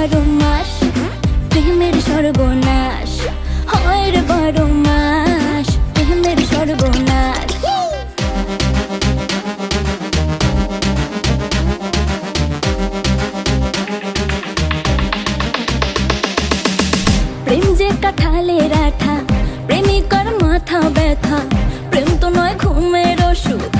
বারো মাস, প্রেমের সর্বনাশ হয় রে বারো মাস, প্রেমের সর্বনাশ। প্রেম যে কাঠালে রাখা, প্রেমিকার মাথা ব্যথা, প্রেম তো নয় ঘুমের ওষুধ।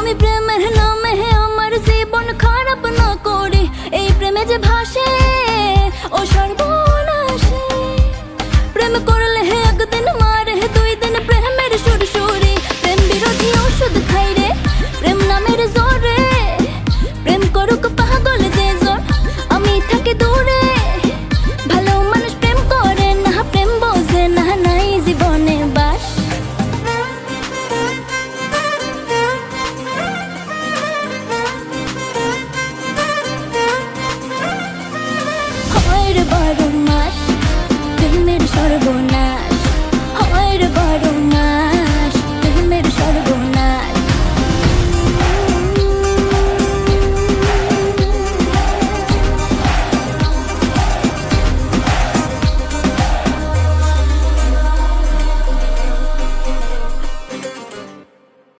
আমি প্রেমের নামে আমার জীবন খারাপ না করে এই প্রেমে যে ভাসে ও সর্ব